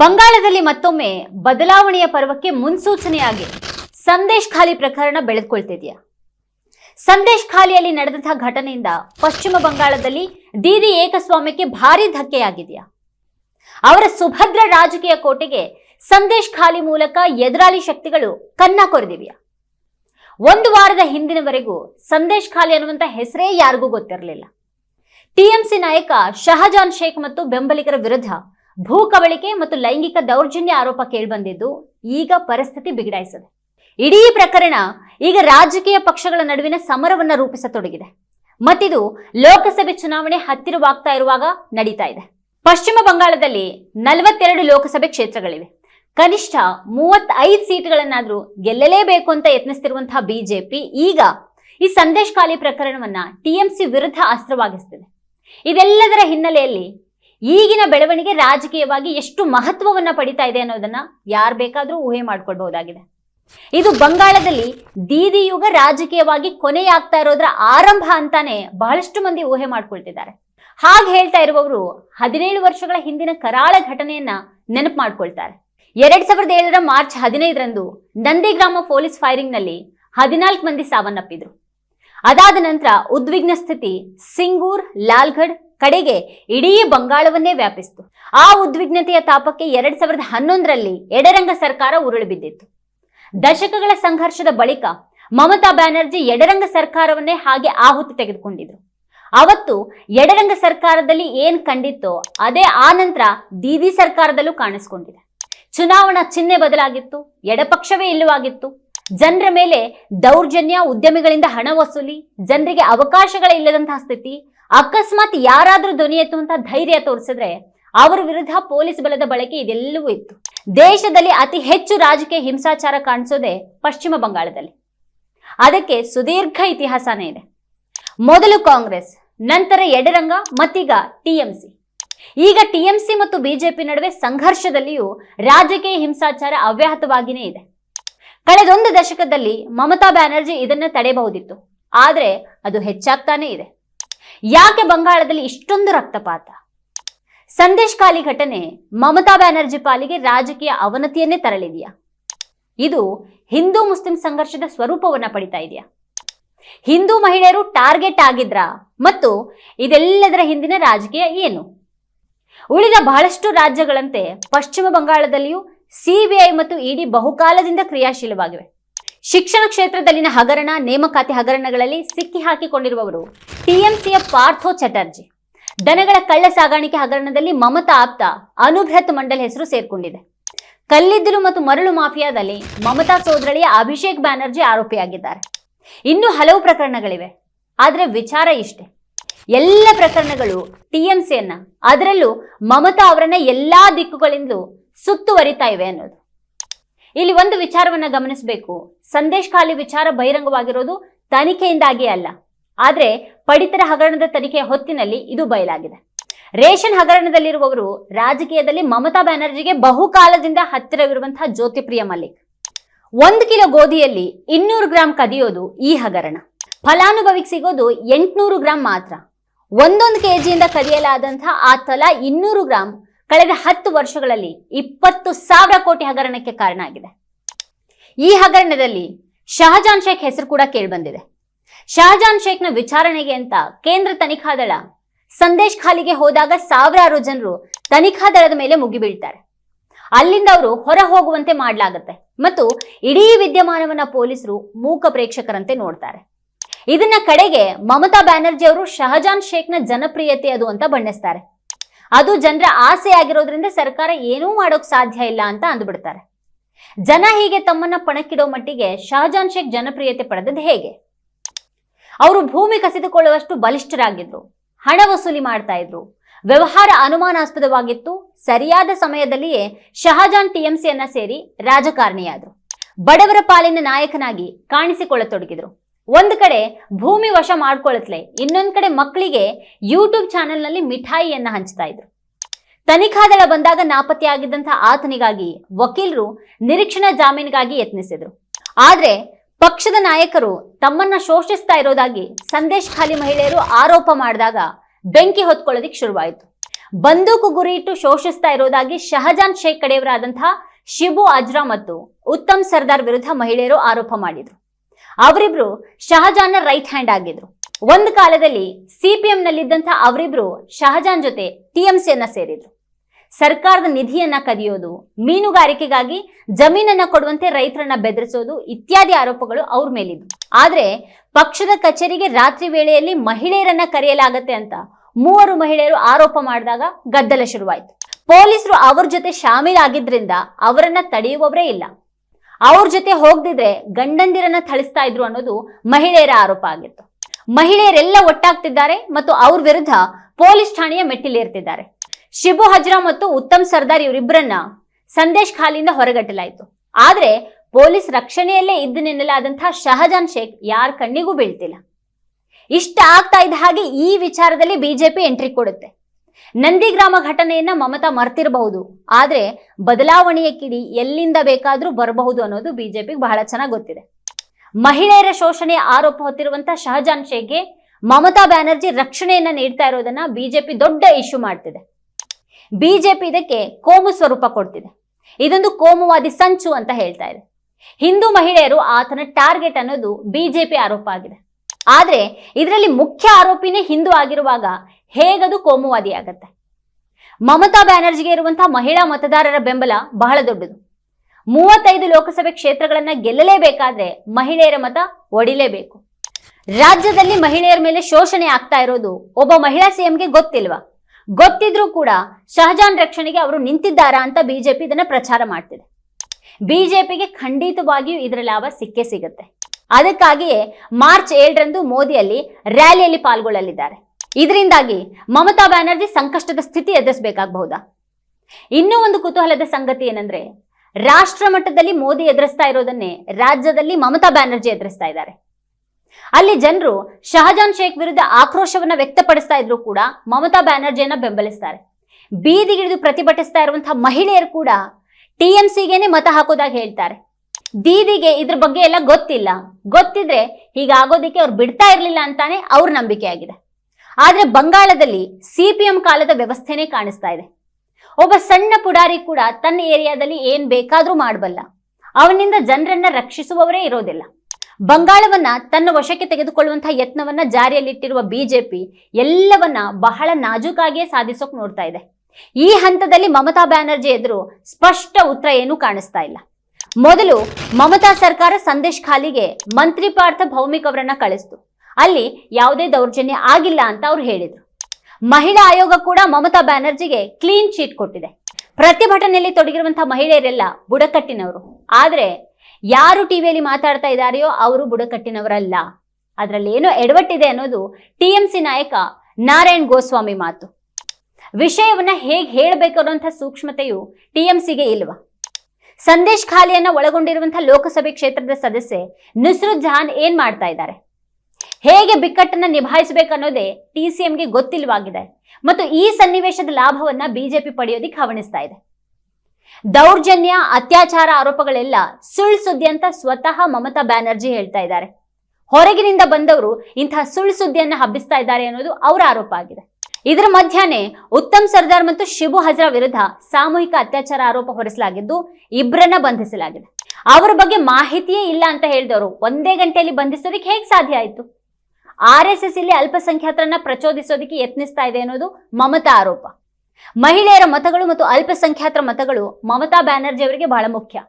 ಬಂಗಾಳದಲ್ಲಿ ಮತ್ತೊಮ್ಮೆ ಬದಲಾವಣೆಯ ಪರ್ವಕ್ಕೆ ಮುನ್ಸೂಚನೆಯಾಗಿ ಸಂದೇಶ್ ಖಾಲಿ ಪ್ರಕರಣ ಬೆಳೆದುಕೊಳ್ತಿದೆಯಾ? ಸಂದೇಶ್ ಖಾಲಿಯಲ್ಲಿ ನಡೆದಂತಹ ಘಟನೆಯಿಂದ ಪಶ್ಚಿಮ ಬಂಗಾಳದಲ್ಲಿ ದೀದಿ ಏಕಸ್ವಾಮ್ಯಕ್ಕೆ ಭಾರಿ ಧಕ್ಕೆಯಾಗಿದೆಯಾ? ಅವರ ಸುಭದ್ರ ರಾಜಕೀಯ ಕೋಟೆಗೆ ಸಂದೇಶ್ ಖಾಲಿ ಮೂಲಕ ಎದುರಾಳಿ ಶಕ್ತಿಗಳು ಕನ್ನ ಕೊರೆದಿವೆಯಾ? ಒಂದು ವಾರದ ಹಿಂದಿನವರೆಗೂ ಸಂದೇಶ್ ಖಾಲಿ ಅನ್ನುವಂಥ ಹೆಸರೇ ಯಾರಿಗೂ ಗೊತ್ತಿರಲಿಲ್ಲ. ಟಿಎಂಸಿ ನಾಯಕ ಶಹಜಾನ್ ಶೇಖ್ ಮತ್ತು ಬೆಂಬಲಿಗರ ವಿರುದ್ಧ ಭೂ ಕಬಳಿಕೆ ಮತ್ತು ಲೈಂಗಿಕ ದೌರ್ಜನ್ಯ ಆರೋಪ ಕೇಳಿಬಂದಿದ್ದು ಈಗ ಪರಿಸ್ಥಿತಿ ಬಿಗಡಾಯಿಸಿದೆ. ಇಡೀ ಪ್ರಕರಣ ಈಗ ರಾಜಕೀಯ ಪಕ್ಷಗಳ ನಡುವಿನ ಸಮರವನ್ನ ರೂಪಿಸತೊಡಗಿದೆ. ಮತ್ತಿದು ಲೋಕಸಭೆ ಚುನಾವಣೆ ಹತ್ತಿರವಾಗ್ತಾ ಇರುವಾಗ ನಡೀತಾ ಇದೆ. ಪಶ್ಚಿಮ ಬಂಗಾಳದಲ್ಲಿ ನಲವತ್ತೆರಡು ಲೋಕಸಭೆ ಕ್ಷೇತ್ರಗಳಿವೆ. ಕನಿಷ್ಠ ಮೂವತ್ತೈದು ಸೀಟ್ಗಳನ್ನಾದ್ರೂ ಗೆಲ್ಲಲೇಬೇಕು ಅಂತ ಯತ್ನಿಸ್ತಿರುವಂತಹ ಬಿಜೆಪಿ ಈಗ ಈ ಸಂದೇಶ್ ಖಾಲಿ ಪ್ರಕರಣವನ್ನ ಟಿಎಂಸಿ ವಿರುದ್ಧ ಅಸ್ತ್ರವಾಗಿಸ್ತಿದೆ. ಇದೆಲ್ಲದರ ಹಿನ್ನೆಲೆಯಲ್ಲಿ ಈಗಿನ ಬೆಳವಣಿಗೆ ರಾಜಕೀಯವಾಗಿ ಎಷ್ಟು ಮಹತ್ವವನ್ನ ಪಡಿತಾ ಇದೆ ಅನ್ನೋದನ್ನ ಯಾರು ಬೇಕಾದರೂ ಊಹೆ ಮಾಡ್ಕೊಳ್ಬಹುದಾಗಿದೆ. ಇದು ಬಂಗಾಳದಲ್ಲಿ ದೀದಿ ಯುಗ ರಾಜಕೀಯವಾಗಿ ಕೊನೆಯಾಗ್ತಾ ಇರೋದ್ರ ಆರಂಭ ಅಂತಾನೆ ಬಹಳಷ್ಟು ಮಂದಿ ಊಹೆ ಮಾಡ್ಕೊಳ್ತಿದ್ದಾರೆ. ಹಾಗೆ ಹೇಳ್ತಾ ಇರುವವರು ಹದಿನೇಳು ವರ್ಷಗಳ ಹಿಂದಿನ ಕರಾಳ ಘಟನೆಯನ್ನ ನೆನಪು ಮಾಡ್ಕೊಳ್ತಾರೆ. ಎರಡ್ ಸಾವಿರದ ಏಳರ ಮಾರ್ಚ್ ಹದಿನೈದರಂದು ನಂದಿಗ್ರಾಮ ಪೊಲೀಸ್ ಫೈರಿಂಗ್ನಲ್ಲಿ ಹದಿನಾಲ್ಕು ಮಂದಿ ಸಾವನ್ನಪ್ಪಿದ್ರು. ಅದಾದ ನಂತರ ಉದ್ವಿಗ್ನ ಸ್ಥಿತಿ ಸಿಂಗೂರ್ ಲಾಲ್ಗಢ್ ಕಡೆಗೆ ಇಡೀ ಬಂಗಾಳವನ್ನೇ ವ್ಯಾಪಿಸಿತು. ಆ ಉದ್ವಿಗ್ನತೆಯ ತಾಪಕ್ಕೆ ಎರಡ್ ಸಾವಿರದ ಹನ್ನೊಂದರಲ್ಲಿ ಎಡರಂಗ ಸರ್ಕಾರ ಉರುಳು ಬಿದ್ದಿತ್ತು. ದಶಕಗಳ ಸಂಘರ್ಷದ ಬಳಿಕ ಮಮತಾ ಬ್ಯಾನರ್ಜಿ ಎಡರಂಗ ಸರ್ಕಾರವನ್ನೇ ಹಾಗೆ ಆಹುತಿ ತೆಗೆದುಕೊಂಡಿದ್ರು. ಅವತ್ತು ಎಡರಂಗ ಸರ್ಕಾರದಲ್ಲಿ ಏನ್ ಕಂಡಿತ್ತೋ ಅದೇ ಆ ನಂತರ ದೀದಿ ಸರ್ಕಾರದಲ್ಲೂ ಕಾಣಿಸ್ಕೊಂಡಿದೆ. ಚುನಾವಣಾ ಚಿಹ್ನೆ ಬದಲಾಗಿತ್ತು, ಎಡಪಕ್ಷವೇ ಇಲ್ಲವಾಗಿತ್ತು ಜನರ ಮೇಲೆ ದೌರ್ಜನ್ಯ, ಉದ್ಯಮಿಗಳಿಂದ ಹಣ ವಸೂಲಿ, ಜನರಿಗೆ ಅವಕಾಶಗಳೇ ಇಲ್ಲದಂತಹ ಸ್ಥಿತಿ, ಅಕಸ್ಮಾತ್ ಯಾರಾದ್ರೂ ಧ್ವನಿ ಎತ್ತುವಂತಹ ಧೈರ್ಯ ತೋರಿಸಿದ್ರೆ ಅವರ ವಿರುದ್ಧ ಪೊಲೀಸ್ ಬಲದ ಬಳಕೆ ಇದೆಲ್ಲವೂ ಇತ್ತು. ದೇಶದಲ್ಲಿ ಅತಿ ಹೆಚ್ಚು ರಾಜಕೀಯ ಹಿಂಸಾಚಾರ ಕಾಣಿಸೋದೆ ಪಶ್ಚಿಮ ಬಂಗಾಳದಲ್ಲಿ. ಅದಕ್ಕೆ ಸುದೀರ್ಘ ಇತಿಹಾಸನೇ ಇದೆ. ಮೊದಲು ಕಾಂಗ್ರೆಸ್, ನಂತರ ಎಡರಂಗ, ಮತ್ತೀಗ ಟಿಎಂಸಿ. ಈಗ ಟಿಎಂಸಿ ಮತ್ತು ಬಿಜೆಪಿ ನಡುವೆ ಸಂಘರ್ಷದಲ್ಲಿಯೂ ರಾಜಕೀಯ ಹಿಂಸಾಚಾರ ಅವ್ಯಾಹತವಾಗಿಯೇ ಇದೆ. ಕಳೆದೊಂದು ದಶಕದಲ್ಲಿ ಮಮತಾ ಬ್ಯಾನರ್ಜಿ ಇದನ್ನ ತಡೆಯಬಹುದಿತ್ತು. ಆದ್ರೆ ಅದು ಹೆಚ್ಚಾಗ್ತಾನೇ ಇದೆ. ಯಾಕೆ ಬಂಗಾಳದಲ್ಲಿ ಇಷ್ಟೊಂದು ರಕ್ತಪಾತ? ಸಂದೇಶ್ ಖಾಲಿ ಘಟನೆ ಮಮತಾ ಬ್ಯಾನರ್ಜಿ ಪಾಲಿಗೆ ರಾಜಕೀಯ ಅವನತಿಯನ್ನೇ ತರಲಿದೆಯಾ? ಇದು ಹಿಂದೂ ಮುಸ್ಲಿಂ ಸಂಘರ್ಷದ ಸ್ವರೂಪವನ್ನ ಪಡಿತಾ ಇದೆಯಾ? ಹಿಂದೂ ಮಹಿಳೆಯರು ಟಾರ್ಗೆಟ್ ಆಗಿದ್ರ? ಮತ್ತು ಇದೆಲ್ಲದರ ಹಿಂದಿನ ರಾಜಕೀಯ ಏನು? ಉಳಿದ ಬಹಳಷ್ಟು ರಾಜ್ಯಗಳಂತೆ ಪಶ್ಚಿಮ ಬಂಗಾಳದಲ್ಲಿಯೂ ಸಿಬಿಐ ಮತ್ತು ಇಡಿ ಬಹುಕಾಲದಿಂದ ಕ್ರಿಯಾಶೀಲವಾಗಿವೆ. ಶಿಕ್ಷಣ ಕ್ಷೇತ್ರದಲ್ಲಿನ ಹಗರಣ, ನೇಮಕಾತಿ ಹಗರಣಗಳಲ್ಲಿ ಸಿಕ್ಕಿ ಹಾಕಿಕೊಂಡಿರುವವರು ಟಿಎಂಸಿಯ ಪಾರ್ಥೋ ಚಟರ್ಜಿ. ದನಗಳ ಕಳ್ಳ ಸಾಗಾಣಿಕೆ ಹಗರಣದಲ್ಲಿ ಮಮತಾ ಆಪ್ತ, ಅನುಭ್ರತ್ ಮಂಡಲ್ ಹೆಸರು ಸೇರ್ಕೊಂಡಿದೆ. ಕಲ್ಲಿದ್ದಲು ಮತ್ತು ಮರಳು ಮಾಫಿಯಾದಲ್ಲಿ ಮಮತಾ ಸೋದರಳಿಯ ಅಭಿಷೇಕ್ ಬ್ಯಾನರ್ಜಿ ಆರೋಪಿಯಾಗಿದ್ದಾರೆ. ಇನ್ನೂ ಹಲವು ಪ್ರಕರಣಗಳಿವೆ. ಆದರೆ ವಿಚಾರ ಇಷ್ಟೆ. ಎಲ್ಲ ಪ್ರಕರಣಗಳು ಟಿಎಂಸಿಯನ್ನ ಅದರಲ್ಲೂ ಮಮತಾ ಅವರನ್ನ ಎಲ್ಲಾ ದಿಕ್ಕುಗಳಿಂದಲೂ ಸುತ್ತುವರಿತಾ ಇವೆ ಅನ್ನೋದು. ಇಲ್ಲಿ ಒಂದು ವಿಚಾರವನ್ನ ಗಮನಿಸಬೇಕು. ಸಂದೇಶ್ ಖಾಲಿ ವಿಚಾರ ಬಹಿರಂಗವಾಗಿರೋದು ತನಿಖೆಯಿಂದಾಗಿ ಅಲ್ಲ. ಆದ್ರೆ ಪಡಿತರ ಹಗರಣದ ತನಿಖೆಯ ಹೊತ್ತಿನಲ್ಲಿ ಇದು ಬಯಲಾಗಿದೆ. ರೇಷನ್ ಹಗರಣದಲ್ಲಿರುವವರು ರಾಜಕೀಯದಲ್ಲಿ ಮಮತಾ ಬ್ಯಾನರ್ಜಿಗೆ ಬಹುಕಾಲದಿಂದ ಹತ್ತಿರವಿರುವಂತಹ ಜ್ಯೋತಿಪ್ರಿಯ ಮಲ್ಲಿಕ್. ಒಂದು ಕಿಲೋ ಗೋಧಿಯಲ್ಲಿ ಇನ್ನೂರು ಗ್ರಾಂ ಕದಿಯೋದು ಈ ಹಗರಣ. ಫಲಾನುಭವಿಗೆ ಸಿಗೋದು ಎಂಟುನೂರು ಗ್ರಾಂ ಮಾತ್ರ. ಒಂದೊಂದು ಕೆಜಿಯಿಂದ ಕದಿಯಲಾದಂತಹ ಆ ತಲಾ ಇನ್ನೂರು ಗ್ರಾಂ ಕಳೆದ ಹತ್ತು ವರ್ಷಗಳಲ್ಲಿ ಇಪ್ಪತ್ತು ಸಾವಿರ ಕೋಟಿ ಹಗರಣಕ್ಕೆ ಕಾರಣ ಆಗಿದೆ. ಈ ಹಗರಣದಲ್ಲಿ ಶಹಜಾನ್ ಶೇಖ್ ಹೆಸರು ಕೂಡ ಕೇಳಿಬಂದಿದೆ ಶಹಜಾನ್ ಶೇಖ್ನ ವಿಚಾರಣೆಗೆ ಅಂತ ಕೇಂದ್ರ ತನಿಖಾ ದಳ ಸಂದೇಶ್ ಖಾಲಿಗೆ ಹೋದಾಗ ಸಾವಿರಾರು ಜನರು ತನಿಖಾ ದಳದ ಮೇಲೆ ಮುಗಿಬೀಳ್ತಾರೆ. ಅಲ್ಲಿಂದ ಅವರು ಹೊರ ಹೋಗುವಂತೆ ಮಾಡಲಾಗುತ್ತೆ ಮತ್ತು ಇಡೀ ವಿದ್ಯಮಾನವನ್ನ ಪೊಲೀಸರು ಮೂಕ ಪ್ರೇಕ್ಷಕರಂತೆ ನೋಡ್ತಾರೆ. ಇದನ್ನ ಕಡೆಗೆ ಮಮತಾ ಬ್ಯಾನರ್ಜಿ ಅವರು ಶಹಜಾನ್ ಶೇಖ್ನ ಜನಪ್ರಿಯತೆ ಅದು ಅಂತ ಬಣ್ಣಿಸ್ತಾರೆ. ಅದು ಜನರ ಆಸೆ ಆಗಿರೋದ್ರಿಂದ ಸರ್ಕಾರ ಏನೂ ಮಾಡೋಕ್ ಸಾಧ್ಯ ಇಲ್ಲ ಅಂತ ಅಂದ್ಬಿಡ್ತಾರೆ. ಜನ ಹೀಗೆ ತಮ್ಮನ್ನ ಪಣಕ್ಕಿಡೋ ಮಟ್ಟಿಗೆ ಶಹಜಾನ್ ಶೇಖ್ ಜನಪ್ರಿಯತೆ ಪಡೆದದ್ದು ಹೇಗೆ? ಅವರು ಭೂಮಿ ಕಸಿದುಕೊಳ್ಳುವಷ್ಟು ಬಲಿಷ್ಠರಾಗಿದ್ರು, ಹಣ ವಸೂಲಿ ಮಾಡ್ತಾ ಇದ್ರು, ವ್ಯವಹಾರ ಅನುಮಾನಾಸ್ಪದವಾಗಿತ್ತು, ಸರಿಯಾದ ಸಮಯದಲ್ಲಿಯೇ ಶಹಜಾನ್ ಟಿಎಂಸಿಯನ್ನ ಸೇರಿ ರಾಜಕಾರಣಿಯಾದ್ರು. ಬಡವರ ಪಾಲಿನ ನಾಯಕನಾಗಿ ಕಾಣಿಸಿಕೊಳ್ಳತೊಡಗಿದ್ರು. ಒಂದ್ ಕಡೆ ಭೂಮಿ ವಶ ಮಾಡ್ಕೊಳತ್ಲೆ, ಇನ್ನೊಂದ್ ಕಡೆ ಮಕ್ಕಳಿಗೆ ಯೂಟ್ಯೂಬ್ ಚಾನೆಲ್ನಲ್ಲಿ ಮಿಠಾಯಿಯನ್ನ ಹಂಚ್ತಾ ಇದ್ರು. ತನಿಖಾದಳ ಬಂದಾಗ ನಾಪತ್ತೆಯಾಗಿದ್ದಂತಹ ಆತನಿಗಾಗಿ ವಕೀಲರು ನಿರೀಕ್ಷಣಾ ಜಾಮೀನಿಗಾಗಿ ಯತ್ನಿಸಿದ್ರು. ಆದ್ರೆ ಪಕ್ಷದ ನಾಯಕರು ತಮ್ಮನ್ನ ಶೋಷಿಸ್ತಾ ಇರೋದಾಗಿ ಸಂದೇಶ್ ಖಾಲಿ ಮಹಿಳೆಯರು ಆರೋಪ ಮಾಡಿದಾಗ ಬೆಂಕಿ ಹೊತ್ಕೊಳ್ಳೋದಿಕ್ ಶುರುವಾಯಿತು. ಬಂದೂಕು ಇಟ್ಟು ಶೋಷಿಸ್ತಾ ಇರೋದಾಗಿ ಶಹಜಾನ್ ಶೇಖ್ ಕಡೆಯವರಾದಂತಹ ಶಿಬು ಅಜ್ರಾ ಮತ್ತು ಉತ್ತಮ್ ಸರ್ದಾರ್ ವಿರುದ್ಧ ಮಹಿಳೆಯರು ಆರೋಪ ಮಾಡಿದ್ರು. ಅವರಿಬ್ರು ಶಹಜಾನ್ನ ರೈಟ್ ಹ್ಯಾಂಡ್ ಆಗಿದ್ರು. ಒಂದು ಕಾಲದಲ್ಲಿ ಸಿಪಿಎಂ ನಲ್ಲಿದ್ದಂತಹ ಅವರಿಬ್ರು ಶಹಜಾನ್ ಜೊತೆ ಟಿಎಂಸಿಯನ್ನ ಸೇರಿದ್ರು. ಸರ್ಕಾರದ ನಿಧಿಯನ್ನ ಕದಿಯೋದು, ಮೀನುಗಾರಿಕೆಗಾಗಿ ಜಮೀನನ್ನ ಕೊಡುವಂತೆ ರೈತರನ್ನ ಬೆದರಿಸೋದು ಇತ್ಯಾದಿ ಆರೋಪಗಳು ಅವ್ರ ಮೇಲಿದ್ವು. ಆದ್ರೆ ಪಕ್ಷದ ಕಚೇರಿಗೆ ರಾತ್ರಿ ವೇಳೆಯಲ್ಲಿ ಮಹಿಳೆಯರನ್ನ ಕರೆಯಲಾಗತ್ತೆ ಅಂತ ಮೂವರು ಮಹಿಳೆಯರು ಆರೋಪ ಮಾಡಿದಾಗ ಗದ್ದಲ ಶುರುವಾಯಿತು. ಪೊಲೀಸರು ಅವ್ರ ಜೊತೆ ಶಾಮೀಲಾಗಿದ್ರಿಂದ ಅವರನ್ನ ತಡೆಯುವವರೇ ಇಲ್ಲ. ಅವ್ರ ಜೊತೆ ಹೋಗದಿದ್ರೆ ಗಂಡಂದಿರನ್ನ ಥಳಿಸ್ತಾ ಇದ್ರು ಅನ್ನೋದು ಮಹಿಳೆಯರ ಆರೋಪ ಆಗಿತ್ತು. ಮಹಿಳೆಯರೆಲ್ಲ ಒಟ್ಟಾಗ್ತಿದ್ದಾರೆ ಮತ್ತು ಅವ್ರ ವಿರುದ್ಧ ಪೊಲೀಸ್ ಠಾಣೆಯ ಮೆಟ್ಟಿಲೇರ್ತಿದ್ದಾರೆ. ಶಿಬು ಹಜ್ರಾ ಮತ್ತು ಉತ್ತಮ್ ಸರ್ದಾರ್ ಇವರಿಬ್ಬರನ್ನ ಸಂದೇಶ್ ಖಾಲಿಯಿಂದ ಹೊರಗಟ್ಟಲಾಯಿತು. ಆದ್ರೆ ಪೊಲೀಸ್ ರಕ್ಷಣೆಯಲ್ಲೇ ಇದ್ದನೆನ್ನಲಾದಂತಹ ಶಹಜಾನ್ ಶೇಖ್ ಯಾರ ಕಣ್ಣಿಗೂ ಬೀಳ್ತಿಲ್ಲ. ಇಷ್ಟ ಆಗ್ತಾ ಇದ್ದ ಹಾಗೆ ಈ ವಿಚಾರದಲ್ಲಿ ಬಿಜೆಪಿ ಎಂಟ್ರಿ ಕೊಡುತ್ತೆ. ನಂದಿಗ್ರಾಮ ಘಟನೆಯನ್ನ ಮಮತಾ ಮರ್ತಿರಬಹುದು. ಆದ್ರೆ ಬದಲಾವಣೆಯ ಕಿಡಿ ಎಲ್ಲಿಂದ ಬೇಕಾದ್ರೂ ಬರಬಹುದು ಅನ್ನೋದು ಬಿಜೆಪಿಗೆ ಬಹಳ ಚೆನ್ನಾಗಿ ಗೊತ್ತಿದೆ. ಮಹಿಳೆಯರ ಶೋಷಣೆ ಆರೋಪ ಹೊತ್ತಿರುವಂತ ಶಹಜಾನ್ ಶೇಖ್ಗೆ ಮಮತಾ ಬ್ಯಾನರ್ಜಿ ರಕ್ಷಣೆಯನ್ನ ನೀಡ್ತಾ ಇರೋದನ್ನ ಬಿಜೆಪಿ ದೊಡ್ಡ ಇಶ್ಯೂ ಮಾಡ್ತಿದೆ. ಬಿಜೆಪಿ ಇದಕ್ಕೆ ಕೋಮು ಸ್ವರೂಪ ಕೊಡ್ತಿದೆ. ಇದೊಂದು ಕೋಮುವಾದಿ ಸಂಚು ಅಂತ ಹೇಳ್ತಾ ಇದೆ. ಹಿಂದೂ ಮಹಿಳೆಯರು ಆತನ ಟಾರ್ಗೆಟ್ ಅನ್ನೋದು ಬಿಜೆಪಿ ಆರೋಪ ಆಗಿದೆ. ಆದ್ರೆ ಇದರಲ್ಲಿ ಮುಖ್ಯ ಆರೋಪಿನೇ ಹಿಂದೂ ಆಗಿರುವಾಗ ಹೇಗದು ಕೋಮುವಾದಿ ಆಗತ್ತೆ? ಮಮತಾ ಬ್ಯಾನರ್ಜಿಗೆ ಇರುವಂತಹ ಮಹಿಳಾ ಮತದಾರರ ಬೆಂಬಲ ಬಹಳ ದೊಡ್ಡದು. ಮೂವತ್ತೈದು ಲೋಕಸಭೆ ಕ್ಷೇತ್ರಗಳನ್ನ ಗೆಲ್ಲಲೇಬೇಕಾದ್ರೆ ಮಹಿಳೆಯರ ಮತ ಒಡಿಲೇಬೇಕು. ರಾಜ್ಯದಲ್ಲಿ ಮಹಿಳೆಯರ ಮೇಲೆ ಶೋಷಣೆ ಆಗ್ತಾ ಇರೋದು ಒಬ್ಬ ಮಹಿಳಾ ಸಿಎಂಗೆ ಗೊತ್ತಿಲ್ವಾ? ಗೊತ್ತಿದ್ರೂ ಕೂಡ ಶಹಜಾನ್ ರಕ್ಷಣೆಗೆ ಅವರು ನಿಂತಿದ್ದಾರಾ ಅಂತ ಬಿಜೆಪಿ ಇದನ್ನ ಪ್ರಚಾರ ಮಾಡ್ತಿದೆ. ಬಿಜೆಪಿಗೆ ಖಂಡಿತವಾಗಿಯೂ ಇದರ ಲಾಭ ಸಿಕ್ಕೇ ಸಿಗುತ್ತೆ. ಅದಕ್ಕಾಗಿಯೇ ಮಾರ್ಚ್ ಏಳರಂದು ಮೋದಿಯಲ್ಲಿ ರ್ಯಾಲಿಯಲ್ಲಿ ಪಾಲ್ಗೊಳ್ಳಲಿದ್ದಾರೆ. ಇದರಿಂದಾಗಿ ಮಮತಾ ಬ್ಯಾನರ್ಜಿ ಸಂಕಷ್ಟದ ಸ್ಥಿತಿ ಎದುರಿಸಬೇಕಾಗಬಹುದಾ? ಇನ್ನೂ ಒಂದು ಕುತೂಹಲದ ಸಂಗತಿ ಏನಂದ್ರೆ, ರಾಷ್ಟ್ರ ಮಟ್ಟದಲ್ಲಿ ಮೋದಿ ಎದುರಿಸ್ತಾ ಇರೋದನ್ನೇ ರಾಜ್ಯದಲ್ಲಿ ಮಮತಾ ಬ್ಯಾನರ್ಜಿ ಎದುರಿಸ್ತಾ ಇದ್ದಾರೆ. ಅಲ್ಲಿ ಜನರು ಶಹಜಾನ್ ಶೇಖ್ ವಿರುದ್ಧ ಆಕ್ರೋಶವನ್ನ ವ್ಯಕ್ತಪಡಿಸ್ತಾ ಇದ್ರು ಕೂಡ ಮಮತಾ ಬ್ಯಾನರ್ಜಿಯನ್ನ ಬೆಂಬಲಿಸ್ತಾರೆ. ಬೀದಿಗಿಳಿದು ಪ್ರತಿಭಟಿಸ್ತಾ ಇರುವಂತಹ ಮಹಿಳೆಯರು ಕೂಡ ಟಿಎಂಸಿಗೆನೆ ಮತ ಹಾಕೋದಾಗಿ ಹೇಳ್ತಾರೆ. ದೀದಿಗೆ ಇದ್ರ ಬಗ್ಗೆ ಎಲ್ಲ ಗೊತ್ತಿಲ್ಲ. ಗೊತ್ತಿದ್ರೆ ಹೀಗಾಗೋದಿಕ್ಕೆ ಅವ್ರು ಬಿಡ್ತಾ ಇರ್ಲಿಲ್ಲ ಅಂತಾನೆ ಅವ್ರ ನಂಬಿಕೆ ಆಗಿದೆ ಆದ್ರೆ ಬಂಗಾಳದಲ್ಲಿ ಸಿಪಿಎಂ ಕಾಲದ ವ್ಯವಸ್ಥೆನೇ ಕಾಣಿಸ್ತಾ ಇದೆ. ಒಬ್ಬ ಸಣ್ಣ ಪುಡಾರಿ ಕೂಡ ತನ್ನ ಏರಿಯಾದಲ್ಲಿ ಏನ್ ಬೇಕಾದ್ರೂ ಮಾಡಬಲ್ಲ. ಅವನಿಂದ ಜನರನ್ನ ರಕ್ಷಿಸುವವರೇ ಇರೋದಿಲ್ಲ. ಬಂಗಾಳವನ್ನ ತನ್ನ ವಶಕ್ಕೆ ತೆಗೆದುಕೊಳ್ಳುವಂತಹ ಯತ್ನವನ್ನ ಜಾರಿಯಲ್ಲಿಟ್ಟಿರುವ ಬಿಜೆಪಿ ಎಲ್ಲವನ್ನ ಬಹಳ ನಾಜೂಕಾಗಿಯೇ ಸಾಧಿಸೋಕ್ ನೋಡ್ತಾ ಇದೆ. ಈ ಹಂತದಲ್ಲಿ ಮಮತಾ ಬ್ಯಾನರ್ಜಿ ಎದುರು ಸ್ಪಷ್ಟ ಉತ್ತರ ಏನೂ ಕಾಣಿಸ್ತಾ ಇಲ್ಲ. ಮೊದಲು ಮಮತಾ ಸರ್ಕಾರ ಸಂದೇಶ್ ಖಾಲಿಗೆ ಮಂತ್ರಿ ಪಾರ್ಥ ಭೌಮಿಕ್ ಅವರನ್ನ ಕಳಿಸ್ತು. ಅಲ್ಲಿ ಯಾವುದೇ ದೌರ್ಜನ್ಯ ಆಗಿಲ್ಲ ಅಂತ ಅವ್ರು ಹೇಳಿದ್ರು. ಮಹಿಳಾ ಆಯೋಗ ಕೂಡ ಮಮತಾ ಬ್ಯಾನರ್ಜಿಗೆ ಕ್ಲೀನ್ ಚೀಟ್ ಕೊಟ್ಟಿದೆ. ಪ್ರತಿಭಟನೆಯಲ್ಲಿ ತೊಡಗಿರುವಂತಹ ಮಹಿಳೆಯರೆಲ್ಲ ಬುಡಕಟ್ಟಿನವರು. ಆದ್ರೆ ಯಾರು ಟಿವಿಯಲ್ಲಿ ಮಾತಾಡ್ತಾ ಇದ್ದಾರೆಯೋ ಅವರು ಬುಡಕಟ್ಟಿನವರಲ್ಲ. ಅದರಲ್ಲಿ ಏನೋ ಎಡವಟ್ಟಿದೆ ಅನ್ನೋದು ಟಿಎಂಸಿ ನಾಯಕ ನಾರಾಯಣ್ ಗೋಸ್ವಾಮಿ ಮಾತು. ವಿಷಯವನ್ನ ಹೇಗೆ ಹೇಳಬೇಕು ಅನ್ನೋಂಥ ಸೂಕ್ಷ್ಮತೆಯು ಟಿಎಂಸಿಗೆ ಇಲ್ವಾ? ಸಂದೇಶ್ ಖಾಲಿಯನ್ನ ಒಳಗೊಂಡಿರುವಂತಹ ಲೋಕಸಭೆ ಕ್ಷೇತ್ರದ ಸದಸ್ಯೆ ನುಸ್ರುತ್ ಜಹಾನ್ ಏನ್ ಮಾಡ್ತಾ ಇದ್ದಾರೆ? ಹೇಗೆ ಬಿಕ್ಕಟ್ಟನ್ನು ನಿಭಾಯಿಸಬೇಕನ್ನೋದೇ ಟಿ ಸಿ ಎಂಗೆ ಗೊತ್ತಿಲ್ವಾಗಿದೆ ಮತ್ತು ಈ ಸನ್ನಿವೇಶದ ಲಾಭವನ್ನ ಬಿಜೆಪಿ ಪಡೆಯೋದಿಕ್ಕೆ ಹವಣಿಸ್ತಾ ಇದೆ. ದೌರ್ಜನ್ಯ, ಅತ್ಯಾಚಾರ ಆರೋಪಗಳೆಲ್ಲ ಸುಳ್ ಸುದ್ದಿ ಅಂತ ಸ್ವತಃ ಮಮತಾ ಬ್ಯಾನರ್ಜಿ ಹೇಳ್ತಾ ಇದ್ದಾರೆ. ಹೊರಗಿನಿಂದ ಬಂದವರು ಇಂತಹ ಸುಳ್ ಸುದ್ದಿಯನ್ನ ಹಬ್ಬಿಸ್ತಾ ಇದ್ದಾರೆ ಅನ್ನೋದು ಅವರ ಆರೋಪ ಆಗಿದೆ. ಇದರ ಮಧ್ಯಾಹ್ನ ಉತ್ತಮ್ ಸರ್ದಾರ್ ಮತ್ತು ಶಿಬು ಹಜ್ರಾ ವಿರುದ್ಧ ಸಾಮೂಹಿಕ ಅತ್ಯಾಚಾರ ಆರೋಪ ಹೊರಿಸಲಾಗಿದ್ದು ಇಬ್ಬರನ್ನ ಬಂಧಿಸಲಾಗಿದೆ. ಅವರ ಬಗ್ಗೆ ಮಾಹಿತಿಯೇ ಇಲ್ಲ ಅಂತ ಹೇಳಿದವರು ಒಂದೇ ಗಂಟೆಯಲ್ಲಿ ಬಂಧಿಸೋದಕ್ಕೆ ಹೇಗೆ ಸಾಧ್ಯ ಆಯಿತು? ಆರ್ ಎಸ್ ಎಸ್ ಇಲ್ಲಿ ಅಲ್ಪಸಂಖ್ಯಾತರನ್ನ ಪ್ರಚೋದಿಸೋದಕ್ಕೆ ಯತ್ನಿಸ್ತಾ ಇದೆ ಅನ್ನೋದು ಮಮತಾ ಆರೋಪ. ಮಹಿಳೆಯರ ಮತಗಳು ಮತ್ತು ಅಲ್ಪಸಂಖ್ಯಾತರ ಮತಗಳು ಮಮತಾ ಬ್ಯಾನರ್ಜಿ ಅವರಿಗೆ ಬಹಳ ಮುಖ್ಯ.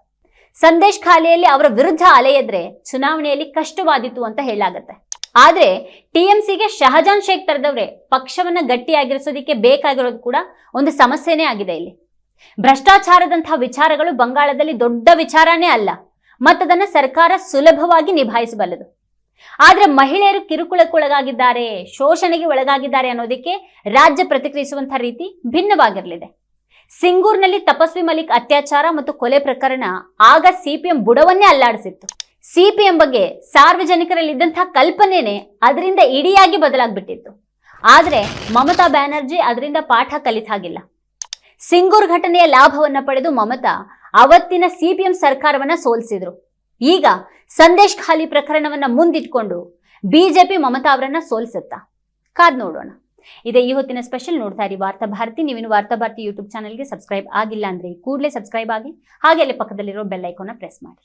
ಸಂದೇಶ್ ಖಾಲಿಯಲ್ಲಿ ಅವರ ವಿರುದ್ಧ ಅಲೆಯದ್ರೆ ಚುನಾವಣೆಯಲ್ಲಿ ಕಷ್ಟವಾದೀತು ಅಂತ ಹೇಳಾಗತ್ತೆ ಆದ್ರೆ ಟಿಎಂಸಿಗೆ ಶಹಜಾನ್ ಶೇಖ್ ತರದವ್ರೆ ಪಕ್ಷವನ್ನ ಗಟ್ಟಿಯಾಗಿರಿಸೋದಕ್ಕೆ ಬೇಕಾಗಿರೋದು ಕೂಡ ಒಂದು ಸಮಸ್ಯೆನೇ ಆಗಿದೆ ಇಲ್ಲಿ. ಭ್ರಷ್ಟಾಚಾರದಂತಹ ವಿಚಾರಗಳು ಬಂಗಾಳದಲ್ಲಿ ದೊಡ್ಡ ವಿಚಾರನೇ ಅಲ್ಲ. ಮತ್ತದನ್ನ ಸರ್ಕಾರ ಸುಲಭವಾಗಿ ನಿಭಾಯಿಸಬಲ್ಲದು. ಆದ್ರೆ ಮಹಿಳೆಯರು ಕಿರುಕುಳಕ್ಕೊಳಗಾಗಿದ್ದಾರೆ, ಶೋಷಣೆಗೆ ಒಳಗಾಗಿದ್ದಾರೆ ಅನ್ನೋದಕ್ಕೆ ರಾಜ್ಯ ಪ್ರತಿಕ್ರಿಯಿಸುವಂತಹ ರೀತಿ ಭಿನ್ನವಾಗಿರಲಿದೆ. ಸಿಂಗೂರ್ನಲ್ಲಿ ತಪಸ್ವಿ ಮಲಿಕ್ ಅತ್ಯಾಚಾರ ಮತ್ತು ಕೊಲೆ ಪ್ರಕರಣ ಆಗ ಸಿಪಿಎಂ ಬುಡವನ್ನೇ ಅಲ್ಲಾಡಿಸಿತ್ತು. ಸಿಪಿಎಂ ಬಗ್ಗೆ ಸಾರ್ವಜನಿಕರಲ್ಲಿದ್ದಂತಹ ಕಲ್ಪನೆನೇ ಅದರಿಂದ ಇಡಿಯಾಗಿ ಬದಲಾಗ್ಬಿಟ್ಟಿತ್ತು. ಆದ್ರೆ ಮಮತಾ ಬ್ಯಾನರ್ಜಿ ಅದರಿಂದ ಪಾಠ ಕಲಿತಾಗಿಲ್ಲ ಸಿಂಗೂರ್ ಘಟನೆಯ ಲಾಭವನ್ನ ಪಡೆದು ಮಮತಾ ಅವತ್ತಿನ ಸಿಪಿಎಂ ಸರ್ಕಾರವನ್ನ ಸೋಲಿಸಿದ್ರು. ಈಗ ಸಂದೇಶ್ ಖಾಲಿ ಪ್ರಕರಣವನ್ನ ಮುಂದಿಟ್ಕೊಂಡು ಬಿಜೆಪಿ ಮಮತಾ ಅವರನ್ನ ಸೋಲಿಸುತ್ತಾ? ಕಾದ್ ನೋಡೋಣ. ಇದೇ ಈ ಹೊತ್ತಿನ ಸ್ಪೆಷಲ್ ನೋಡ್ತಾ ಇರಿ ವಾರ್ತಾ ಭಾರತಿ. ನೀವಿನ್ನು ವಾರ್ತಾ ಭಾರತಿ ಯೂಟ್ಯೂಬ್ ಚಾನಲ್ಗೆ ಸಬ್ಸ್ಕ್ರೈಬ್ ಆಗಿಲ್ಲ ಅಂದ್ರೆ ಕೂಡಲೇ ಸಬ್ಸ್ಕ್ರೈಬ್ ಆಗಿ ಹಾಗೆ ಅಲ್ಲಿ ಪಕ್ಕದಲ್ಲಿರೋ ಬೆಲ್ ಪ್ರೆಸ್ ಮಾಡಿ.